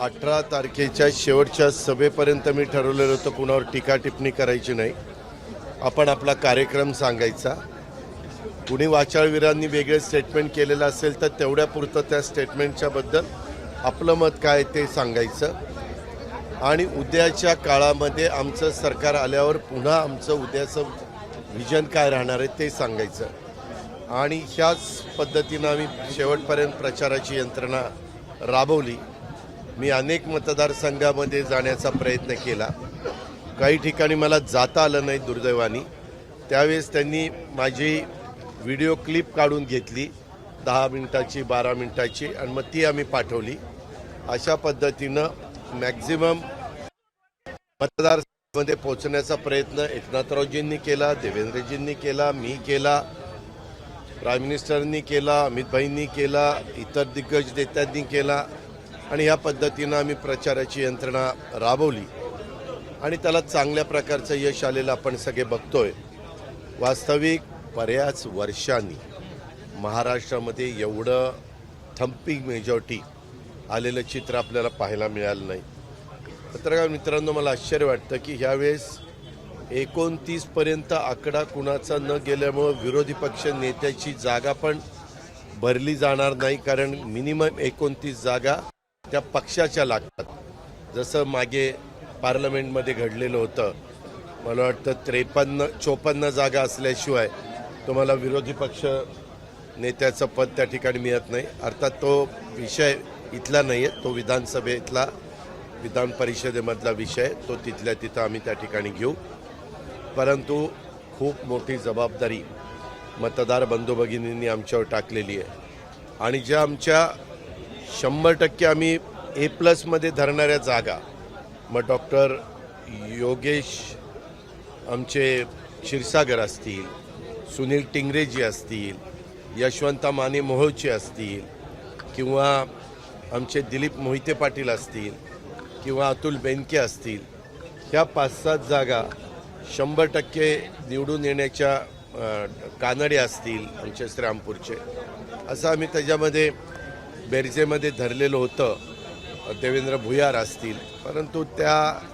अठरा तारखेच्या शेवटच्या सभेपर्यंत मी ठरवलेलं होतं कुणावर टीका टिप्पणी करायची नाही. आपण आपला कार्यक्रम सांगायचा. कुणी वाचाळवीरांनी वेगळे स्टेटमेंट केलेलं असेल तर तेवढ्यापुरतं त्या स्टेटमेंटच्याबद्दल आपलं मत काय ते सांगायचं. आणि उद्याच्या काळामध्ये आमचं सरकार आल्यावर पुन्हा आमचं उद्याचं व्हिजन काय राहणार आहे ते सांगायचं. आणि ह्याच पद्धतीनं आम्ही शेवटपर्यंत प्रचाराची यंत्रणा राबवली. मी अनेक मतदारसंघामध्ये जाण्याचा प्रयत्न केला. काही ठिकाणी मला जाता आलं नाही दुर्दैवानी. त्यावेळेस त्यांनी माझी व्हिडिओ क्लिप काढून घेतली. दहा मिनटाची बारा मिनटाची आणि मग ती आम्ही पाठवली. अशा पद्धतीनं मॅक्झिमम मतदारमध्ये पोहोचण्याचा प्रयत्न एकनाथरावजींनी केला देवेंद्रजींनी केला मी केला प्राईम मिनिस्टरनी केला अमितभाईंनी केला इतर दिग्गज नेत्यांनी केला. आणि ह्या पद्धतीनं आम्ही प्रचाराची यंत्रणा राबवली. आणि त्याला चांगल्या प्रकारचं यश आलेलं आपण सगळे बघतोय. वास्तविक बऱ्याच वर्षांनी महाराष्ट्रामध्ये एवढं थम्पिंग मेजॉरिटी आलेलं चित्र आपल्याला पाहायला मिळालं नाही. पत्रकार मित्रांनो मला आश्चर्य वाटतं की ह्यावेळेस एकोणतीसपर्यंत आकडा कुणाचा न गेल्यामुळं विरोधी पक्ष नेत्याची जागा पण भरली जाणार नाही. कारण मिनिमम एकोणतीस जागा त्या पक्षाच्या लागतात. जसं मागे पार्लमेंटमध्ये घडलेलं होतं मला वाटतं त्रेपन्न चोपन्न जागा असल्याशिवाय तुम्हाला विरोधी पक्ष नेत्याचं पद त्या ठिकाणी मिळत नाही. अर्थात तो विषय इथला नाही आहे तो विधानसभेतला विधान परिषदेमधला विषय तो तिथल्या तिथं आम्ही त्या ठिकाणी घेऊ. परंतु खूप मोठी जबाबदारी मतदार बंधू भगिनींनी आमच्यावर टाकलेली आहे. आणि ज्या आमच्या शंभर टक्के आम्ही ए प्लसमध्ये धरणाऱ्या जागा. मग डॉक्टर योगेश आमचे क्षीरसागर असतील सुनील टिंगरेजी असतील यशवंता माने मोहोळचे असतील किंवा आमचे दिलीप मोहिते पाटील असतील किंवा अतुल बेनके असतील ह्या पाच सात जागा शंभर टक्के निवडून येण्याच्या कानडे असतील आमचे श्रीरामपूरचे. असं आम्ही त्याच्यामध्ये बेरजेमध्ये धरलेलं होतं. देवेंद्र भुयार असतील. परंतु त्या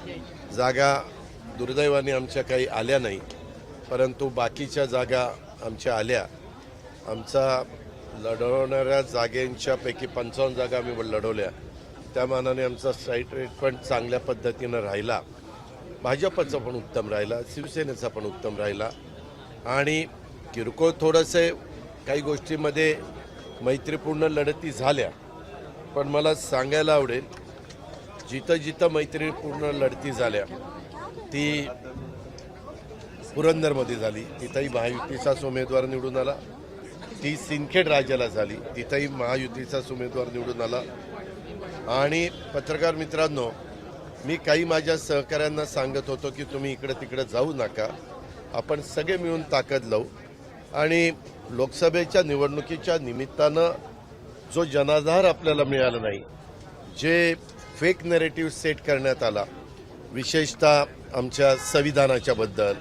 जागा दुर्दैवाने आमच्या काही आल्या नाही. परंतु बाकीच्या जागा आमच्या आल्या. आमचा लढवणाऱ्या जागेंच्यापैकी पंचावन्न जागा आम्ही लढवल्या. त्या मानाने आमचा स्ट्राईट रेट पण चांगल्या पद्धतीनं राहिला. भाजपचा पण उत्तम राहिला. शिवसेनेचा पण उत्तम राहिला. आणि किरकोळ थोडंसे काही गोष्टीमध्ये मैत्रीपूर्ण लढती झाल्या पण मला सांगायला आवडेल जिथं जिथं मैत्रीपूर्ण लढती झाल्या ती पुरंदरमध्ये झाली. तिथंही महायुतीचाच उमेदवार निवडून आला. ती सिंदखेड राज्याला झाली. तिथंही महायुतीचाच उमेदवार निवडून आला. आणि पत्रकार मित्रांनो मी काही माझ्या सहकाऱ्यांना सांगत होतो की तुम्ही इकडं तिकडं जाऊ नका. आपण सगळे मिळून ताकद लावू. आणि लोकसभेच्या निवडणुकीच्या निमित्तानं जो जनाधार आपल्याला मिळाला नाही जे फेक नेरेटिव्ह सेट करण्यात आला विशेषतः आमच्या संविधानाच्या बद्दल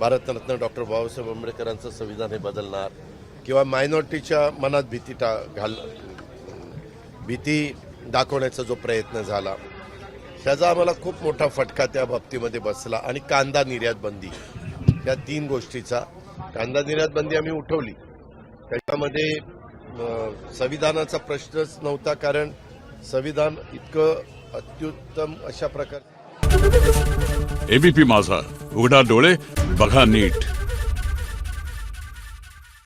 भारतरत्न डॉक्टर बाबासाहेब आंबेडकरांचं संविधान हे बदलणार किंवा मायनॉरिटीच्या मनात भीती टा घाल भीती दाखवण्याचा जो प्रयत्न झाला त्याचा आम्हाला खूप मोठा फटका त्या बाबतीमध्ये बसला. आणि कांदा निर्यात बंदी या तीन गोष्टीचा कांदा निर्यात बंदी आम्ही उठवली. त्याच्यामध्ये संविधानाचा प्रश्नच नव्हता कारण संविधान इतकं अत्युत्तम अशा प्रकारे एबीपी माझा. उघडा डोळे बघा नीट.